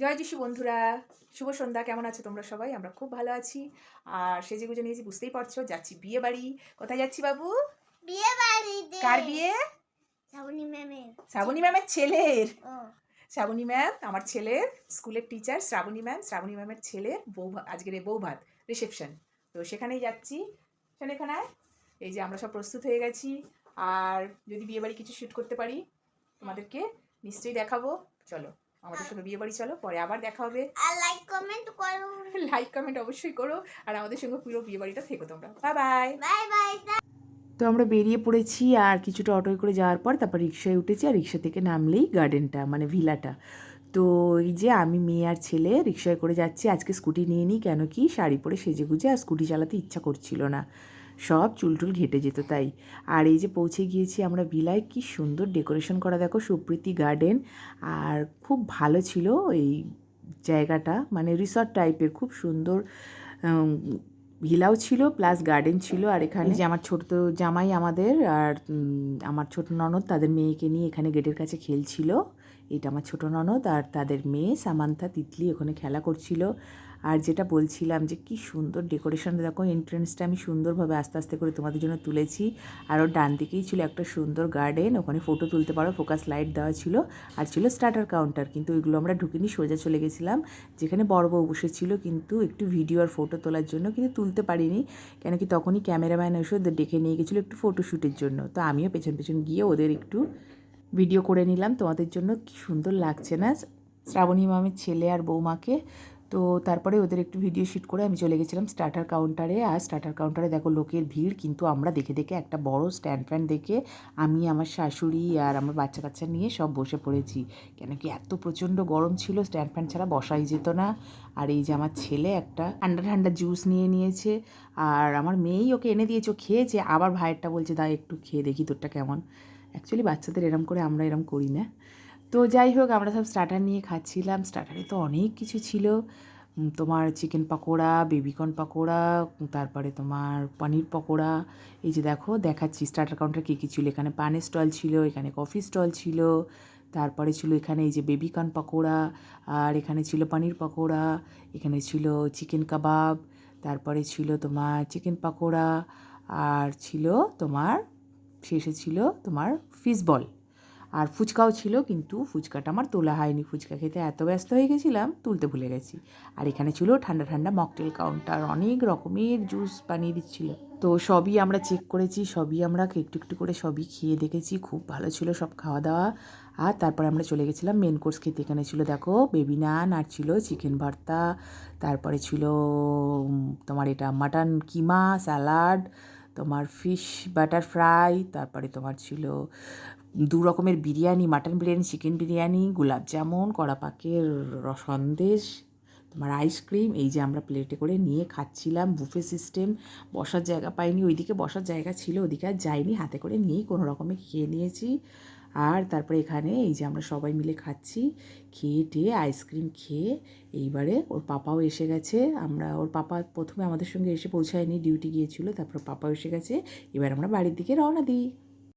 জয় যিশু বন্ধুরা শুভ সন্ধ্যা কেমন আছো তোমরা সবাই? আমরা খুব ভালো আছি। আর সেজে গুজে নিয়েছি বুঝতেই পারছ যাচ্ছি বিয়ে বাড়ি। কোথায় যাচ্ছি বাবু? বিয়ে বাড়িতে। কার বিয়ে? শ্রাবণী ম্যামের। শ্রাবণী ম্যামের ছেলের। শ্রাবণী ম্যাম আমার ছেলের স্কুলের টিচার শ্রাবণী ম্যাম শ্রাবণী ম্যামের ছেলের বউ আজকের এই বউ ভাত রিসেপশন তো সেখানেই যাচ্ছি। এখানে এই যে আমরা সব প্রস্তুত হয়ে গেছি। আর যদি বিয়ে বাড়ি কিছু শ্যুট করতে পারি তোমাদেরকে নিশ্চয়ই দেখাবো। চলো। আমাদের সঙ্গে বিয়ে বাড়ি চলো পরে আবার দেখা হবে। আর লাইক কমেন্ট করো। লাইক কমেন্ট অবশ্যই করো আর আমাদের সঙ্গে পুরো বিয়ে বাড়িটা থেকো তোমরা। বাই বাই বাই বাই তো আমরা বেরিয়ে পড়েছি আর কিছুটা অটোয় করে যাওয়ার পর তারপর রিক্সায় উঠেছি আর রিক্সা থেকে নামলেই গার্ডেনটা মানে ভিলাটা তো এই যে আমি মেয়ে আর ছেলে রিক্সায় করে যাচ্ছি আজকে স্কুটি নিয়ে নিই কেন কি শাড়ি পরে সেজে গুজে আর স্কুটি চালাতে ইচ্ছা করছিল না। সব চুলটুল ঘেটে যেত তাই। আর এই যে পৌঁছে গিয়েছি আমরা ভিলায়, কি সুন্দর ডেকোরেশন করা। দেখো সুপ্রীতি গার্ডেন। আর খুব ভালো ছিল এই জায়গাটা মানে রিসর্ট টাইপের। খুব সুন্দর ভিলাও ছিল, প্লাস গার্ডেন ছিল। আর এখানে যে আমার ছোট জামাই আমাদের, আর আমার ছোট ননদ তাদের মেয়েকে নিয়ে এখানে গেটের কাছে খেলছিল। এটা আমার ছোট ননদ আর তাদের মেয়ে সামান্থা, তিতলি ওখানে খেলা করছিল। আর যেটা বলছিলাম যে কি সুন্দর ডেকোরেশন দেখো এন্ট্রেন্সটা আমি সুন্দরভাবে আস্তে আস্তে করে তোমাদের জন্য তুলেছি। আর ওর ডান দিকেই ছিল একটা সুন্দর গার্ডেন ওখানে ফটো তুলতে পারো ফোকাস লাইট দেওয়া ছিল। আর ছিল স্টার্টার কাউন্টার কিন্তু ওইগুলো আমরা ঢুকিনি, সোজা চলে গেছিলাম। যেখানে বড় বউ বসেছিল, কিন্তু একটু ভিডিও আর ফটো তোলার জন্য কিন্তু তুলতে পারিনি। কেন কি তখনই ক্যামেরাম্যান এসে ডেকে নিয়ে গেছিল একটু ফটোশ্যুটের জন্য। তো আমিও পেছন পেছন গিয়ে ওদের একটু ভিডিও করে নিলাম। তোমাদের জন্য কি সুন্দর লাগছে না? শ্রাবণী মামের ছেলে আর বৌমাকে। তো তারপরে ওদের একটু ভিডিও শ্যুট করে আমি চলে গেছিলাম স্টার্টার কাউন্টারে আর স্টার্টার কাউন্টারে দেখো লোকের ভিড়, কিন্তু আমরা দেখে দেখে একটা বড় স্ট্যান্ড ফ্যান দেখে আমি, আমার শাশুড়ি আর আমার বাচ্চা কাচ্চা নিয়ে সব বসে পড়েছি। কেন কি এত প্রচণ্ড গরম ছিল স্ট্যান্ড ফ্যান ছাড়া বসাই যেত না। আর এই যে আমার ছেলে একটা ঠান্ডা ঠান্ডা জুস নিয়ে নিয়েছে। আর আমার মেয়েই ওকে এনে দিয়েছে, ও খেয়েছে। আবার ভাইয়েরটা বলছে দা একটু খেয়ে দেখি তোরটা কেমন। অ্যাকচুয়ালি বাচ্চাদের এরম করে আমরা এরম করি না। তো যাই হোক, আমরা সব স্টার্টার নিয়ে খাচ্ছিলাম। স্টার্টারে তো অনেক কিছু ছিল। তোমার চিকেন পকোড়া বেবিকর্ন পকোড়া, তারপরে তোমার পনির পকোড়া। এই যে দেখো, দেখাচ্ছি স্টার্টার কাউন্টার কী কী ছিল। এখানে পানের স্টল ছিল, এখানে কফি স্টল ছিল। তারপরে ছিল এখানে এই যে বেবিকর্ন পকোড়া, আর এখানে ছিল পনির পকোড়া, এখানে ছিল চিকেন কাবাব তারপরে ছিল তোমার চিকেন পকোড়া, আর ছিল তোমার শেষে ছিল তোমার ফিশ বল আর ফুচকাও ছিল, কিন্তু ফুচকাটা আমার তোলা হয়নি। ফুচকা খেতে এত ব্যস্ত হয়ে গেছিলাম, তুলতে ভুলে গেছি। আর এখানে ছিল ঠান্ডা ঠান্ডা মকটেল কাউন্টার অনেক রকমের জুস বানিয়ে দিচ্ছিল। তো সবই আমরা চেক করেছি, সবই আমরা একটু একটু করে সবই খেয়ে দেখেছি, খুব ভালো ছিল সব খাওয়া দাওয়া আর তারপরে আমরা চলে গেছিলাম মেন কোর্স খেতে। এখানে ছিল, দেখো বেবি নান আর ছিল চিকেন ভর্তা। তারপরে ছিল তোমার এটা মাটন কিমা স্যালাড তোমার ফিশ বাটার ফ্রাই তারপরে তোমার ছিল দু রকমের বিরিয়ানি মাটন বিরিয়ানি চিকেন বিরিয়ানি গোলাপ জামুন কড়াপাকের সন্দেশ, তোমার আইসক্রিম এই যে আমরা প্লেটে করে নিয়ে খাচ্ছিলাম বুফে সিস্টেম বসার জায়গা পাইনি, ওইদিকে বসার জায়গা ছিল ওইদিকে আর যাইনি, হাতে করে নিয়েই কোনো রকমে খেয়ে নিয়েছি। আর তারপরে এখানে এই যে আমরা সবাই মিলে খাচ্ছি, খেয়ে টেয়ে আইসক্রিম খেয়ে এইবারে ওর পাপাও এসে গেছে। আমরা, ওর পাপা প্রথমে আমাদের সঙ্গে এসে পৌঁছায়নি, ডিউটি গিয়েছিল, তারপর পাপাও এসে গেছে। এবার আমরা বাড়ির দিকে রওনা দিই।